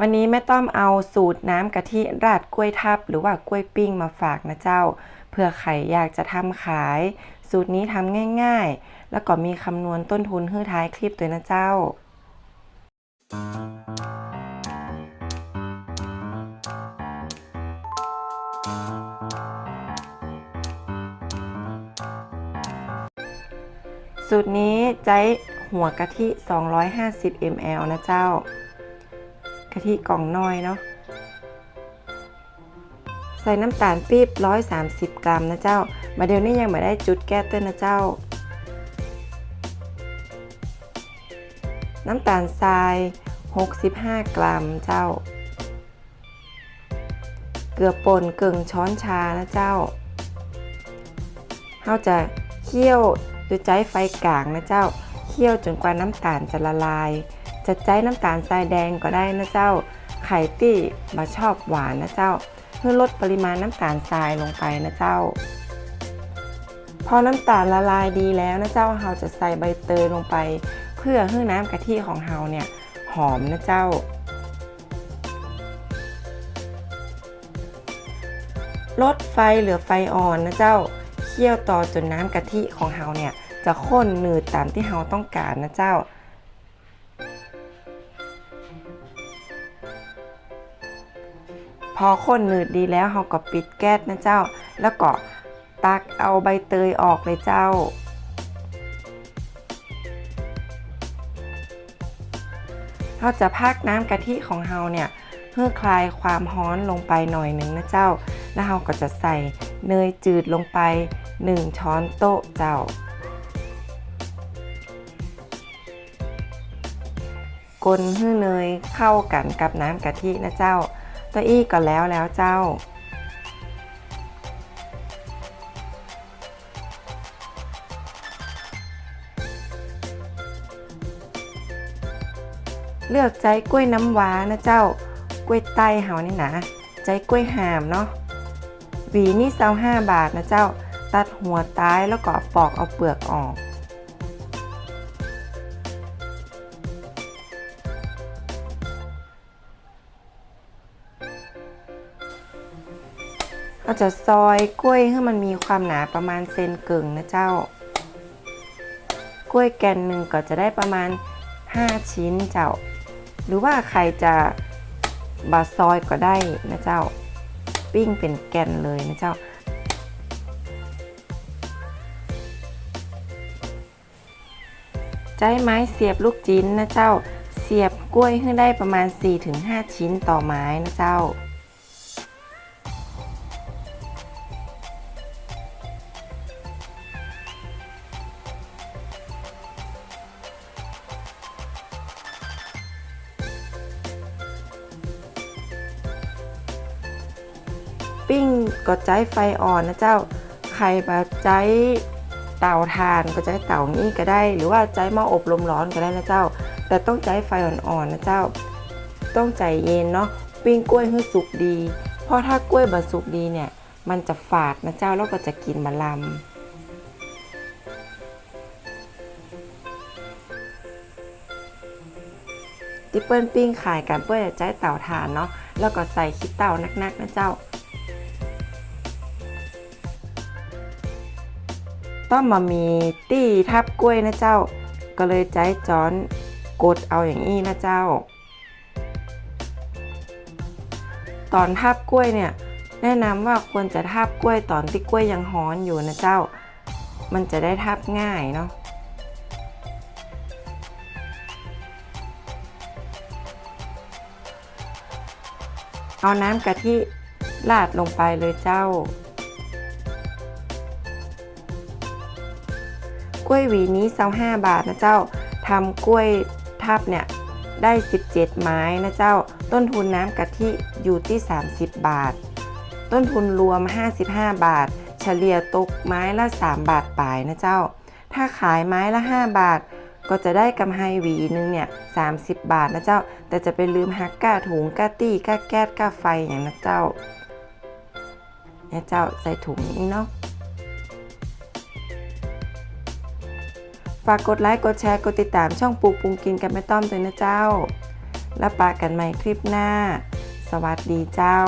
วันนี้แม่ต้อมเอาสูตรน้ำกะทิราดกล้วยทับ หรือว่ากล้วยปิ้งมาฝากนะเจ้าเผื่อใครอยากจะทำขาย สูตรนี้ทำง่าย ๆ แล้วก็มีคำนวณต้นทุนให้ท้ายคลิปด้วยนะเจ้า สูตรนี้ใช้หัวกะทิ 250 ml นะเจ้าะทิกล่องน้อยเนาะใส่น้ำตาลปี๊บ130 กรัมนะเจ้า มาเดี๋ยวนี้ยังไม่ได้จุดแก้เต้นนะเจ้า น้ำตาลทราย 65 กรัมเจ้า เกลือป่นเกึ่งช้อนชานะเจ้าเราจะเคี่ยวโดยใช้ไฟกลางนะเจ้า เคี่ยวจนกว่าน้ำตาลจะละลาย จะใช้น้ำตาลทรายแดงก็ได้นะเจ้า ไข่ตี้มาชอบหวานนะเจ้า เพื่อลดปริมาณน้ำตาลทรายลงไปนะเจ้า พอน้ำตาลละลายดีแล้วนะเจ้าเราจะใส่ใบเตยลงไป เพื่อให้น้ำกะทิของเราเนี่ยหอมนะเจ้าลดไฟเหลือไฟอ่อนนะเจ้า เคี่ยวต่อจนน้ำกะทิของเราเนี่ยจะข้นหนืดตามที่เราต้องการนะเจ้า พอข้นหนืดดีแล้วเราก็ปิดแก๊สนะเจ้า แล้วก็ตักเอาใบเตยออกเลยเจ้า เราจะพักน้ำกะทิของเราเนี่ยเพื่อคลายความร้อนลงไปหน่อยหนึ่งนะเจ้า แล้วเราก็จะใส่เนยจืดลงไป 1 ช้อนโต๊ะเจ้า กลให้เนยเข้ากันกับน้ำกะทินะเจ้า ตัวอี้ก็แล้วแล้วเจ้า เลือกใจกล้วยน้ำว้านะเจ้ากล้วยไต้เฮานี่นะใจกล้วยหามเนาะหวีนี่เซาห้าบาทนะเจ้า ตัดหัวตายแล้วก็ปอกเอาเปลือกออก เราจะซอยกล้วยให้มันมีความหนาประมาณเซนกึ่งนะเจ้า กล้วยแกนหนึ่งก็จะได้ประมาณ 5 ชิ้นเจ้า หรือว่าใครจะบาซอยก็ได้นะเจ้า ปิ้งเป็นแกนเลยนะเจ้าใจไม้เสียบลูกจิ้นนะเจ้า เสียบกล้วยให้ได้ประมาณ 4-5 ชิ้นต่อไม้นะเจ้า ปิ้งก็ใช้ไฟอ่อนนะเจ้าใครมาใช้เตาถ่านก็ใช้เตานี้ก็ได้ หรือว่าใช้หม้ออบลมร้อนก็ได้นะเจ้า แต่ต้องใช้ไฟอ่อนๆนะเจ้า ต้องใจเย็นเนาะปิ้งกล้วยให้สุกดี เพราะถ้ากล้วยบะสุกดีเนี่ย มันจะฝาดนะเจ้าแล้วก็จะกินมะลำที่เปิ้ลปิ้งขายกันเปิ้ลจะใช้เต่าถ่านเนาะแล้วก็ใส่ขี้เต่านักๆนะเจ้า ต้องมามีตี้ทับกล้วยนะเจ้า ก็เลยใจจอนกดเอาอย่างนี้นะเจ้า ตอนทับกล้วยเนี่ย แนะนำว่าควรจะทับกล้วยตอนที่กล้วยยังฮ้อนอยู่นะเจ้า มันจะได้ทับง่ายเนาะเอาน้ำกะทิราดลงไปเลยเจ้า กล้วยหวีนี้25บาทนะเจ้าทำกล้วยทับเนี่ยได้ 17 ไม้นะเจ้า ต้นทุนน้ำกะทิอยู่ที่ 30 บาท ต้นทุนรวม 55 บาท เฉลี่ยตกไม้ละ 3 บาทปลายนะเจ้า ถ้าขายไม้ละ 5 บาท ก็จะได้กำไรหวีนึงเนี่ย30 บาทนะเจ้า แต่จะไปลืมฮักก้าถุงก้าตี้ก้าแก๊สก้าไฟอย่างนะเจ้าเนี่ยเจ้าใส่ถุงนี้เนาะ ฝากกดไลค์ กดแชร์ กดติดตามช่องปูปรุงกินกันไม่ต้อมด้วยนะเจ้า แล้วปะกันใหม่คลิปหน้า สวัสดีเจ้า